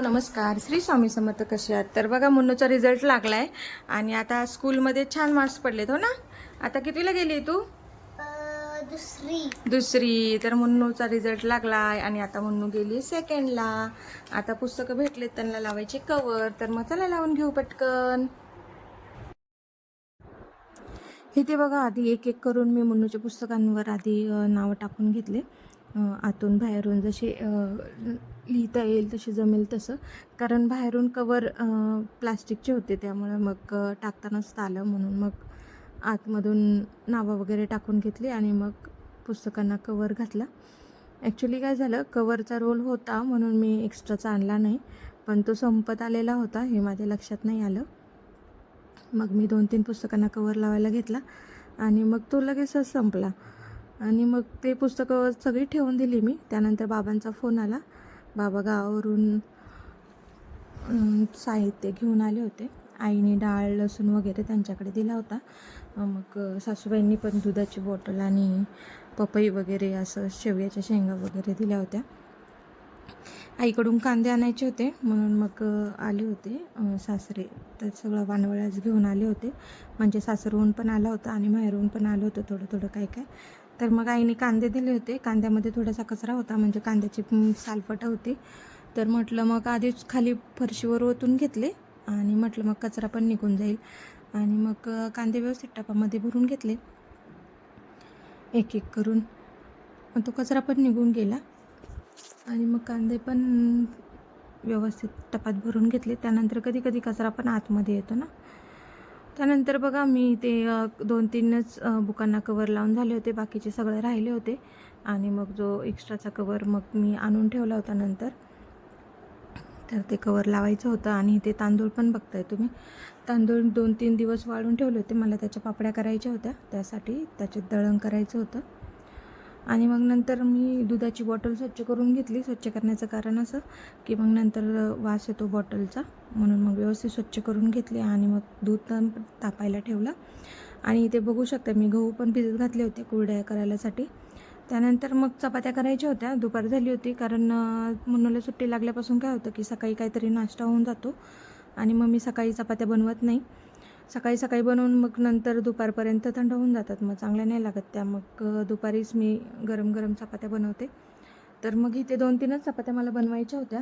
नमस्कार. श्री स्वामी समर्थ कसे आहात? तर बघा मुन्नूचा रिझल्ट लागला आहे आणि आता स्कूलमध्ये छान मार्क्स पडलेत हो ना? आता कितवीला गेली तू? दुसरी. दुसरी. तर मुन्नूचा रिझल्ट लागला आहे आणि आता मुन्नू गेली सेकंडला आता पुस्तकं भेटलेत त्यांना लावायचे कवर तर मग चला लावून घेऊ पटकन. इथे बघा आधी एक एक करून मी मुन्नूच्या पुस्तकांवर आधी नावं टाकून घेतले. आतून बाहेरून जसे लिहिता येईल तसे जमेल तसं. कारण बाहेरून कवर प्लास्टिकचे होते. त्यामुळे मग टाकतानाच आलं म्हणून मग आतमधून नावं वगैरे टाकून घेतली आणि मग पुस्तकांना कवर घातला. ॲक्च्युली काय झालं कवरचा रोल होता म्हणून मी एक्स्ट्राचा आणला नाही. पण तो संपत आलेला होता हे माझ्या लक्षात नाही आलं. मग मी दोन तीन पुस्तकांना कवर लावायला घेतला आणि मग तो लगेचच संपला. आणि मग ते पुस्तकं सगळी ठेवून दिली मी. त्यानंतर बाबांचा फोन आला. बाबा गावावरून साहित्य घेऊन आले होते. आईने डाळ लसूण वगैरे त्यांच्याकडे दिला होता. मग सासूबाईंनी पण दुधाची बॉटल आणि पपई वगैरे असं शेवयाच्या शेंगा वगैरे दिल्या होत्या. आईकडून कांदे आणायचे होते. म्हणून मग आले होते. सासरे तर सगळं वानवळ्याच घेऊन आले होते. म्हणजे सासरहून पण आला होता आणि माहेरहून पण आलं होतं थोडं थोडं काय काय. तर मग आईने कांदे दिले होते. कांद्यामध्ये थोडासा कचरा होता म्हणजे कांद्याची म, सालपट होती. तर म्हटलं मग आधीच खाली फरशीवर ओतून घेतले आणि म्हटलं मग कचरा पण निघून जाईल. आणि मग कांदे व्यवस्थित टपामध्ये भरून घेतले. एक एक करून मग तो कचरा पण निघून गेला. आणि मग कांदे पण व्यवस्थित टपात भरून घेतले. त्यानंतर कधी कधी कचरा पण आतमध्ये येतो ना. त्यानंतर बघा मी ते दोन तीनच बुकांना कवर लावून झाले होते. बाकीचे सगळे राहिले होते. आणि मग जो एक्स्ट्राचा कवर मग मी आणून ठेवला होता नंतर. तर ते कवर लावायचं होतं आणि ते तांदूळ पण बघताय तुम्ही. तांदूळ दोन तीन दिवस वाळून ठेवले होते. मला त्याच्या पापड्या करायच्या होत्या. त्यासाठी त्याचे दळण करायचं होतं. आणि मग नंतर मी दुधाची बॉटल स्वच्छ करून घेतली. स्वच्छ करण्याचं कारण असं की मग नंतर वास येतो बॉटलचा म्हणून मग व्यवस्थित स्वच्छ करून घेतली आणि मग दूध पण तापायला ठेवलं. आणि इथे बघू शकता मी गहू पण भिजत घातले होते कुरड्या करायलासाठी. त्यानंतर मग चपात्या करायच्या होत्या. दुपार झाली होती कारण मुलाला मुन्नूला सुट्टी लागल्यापासून काय होतं की सकाळी काहीतरी नाश्ता होऊन जातो आणि मग मी सकाळी चपात्या बनवत नाही. सकाळी सकाळी बनवून मग नंतर दुपारपर्यंत थंड होऊन जातात. मग चांगल्या नाही लागत त्या. मग दुपारीच मी गरम गरम चपात्या बनवते. तर मग इथे दोन तीनच चपात्या मला बनवायच्या होत्या.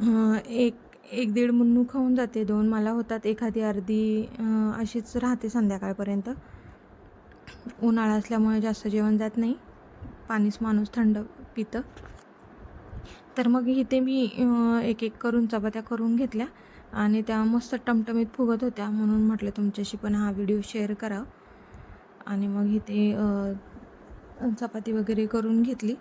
एक एक दीड मुन्नू खाऊन जाते दोन मला होतात एखादी अर्धी अशीच राहते संध्याकाळपर्यंत. उन्हाळा असल्यामुळे जास्त जेवण जात नाही. पाणीच माणूस थंड पितं. तर मग इथे मी एक एक करून चपात्या करून घेतल्या आणि त्या मस्त टमटमीत फुगत होत्या. म्हणून म्हटलं तुमच्याशी पण हा व्हिडिओ शेअर करा आणि मग इथे चपाती वगैरे करून घेतली.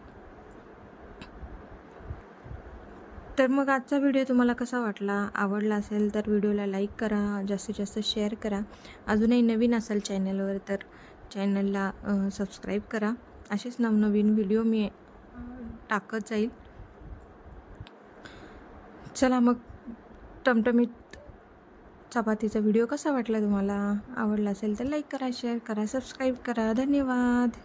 तर मग आजचा व्हिडिओ तुम्हाला कसा वाटला? आवडला असेल तर व्हिडिओला लाईक करा जास्तीत जास्त शेअर करा. अजूनही नवीन असाल चॅनलवर तर चॅनलला सबस्क्राईब करा. असेच नवनवीन व्हिडिओ मी टाकत जाईल. चला मग टमटमीत चपातीचा व्हिडिओ कसा वाटला तुम्हाला? आवडला असेल तर लाईक करा शेअर करा सबस्क्राईब करा. धन्यवाद.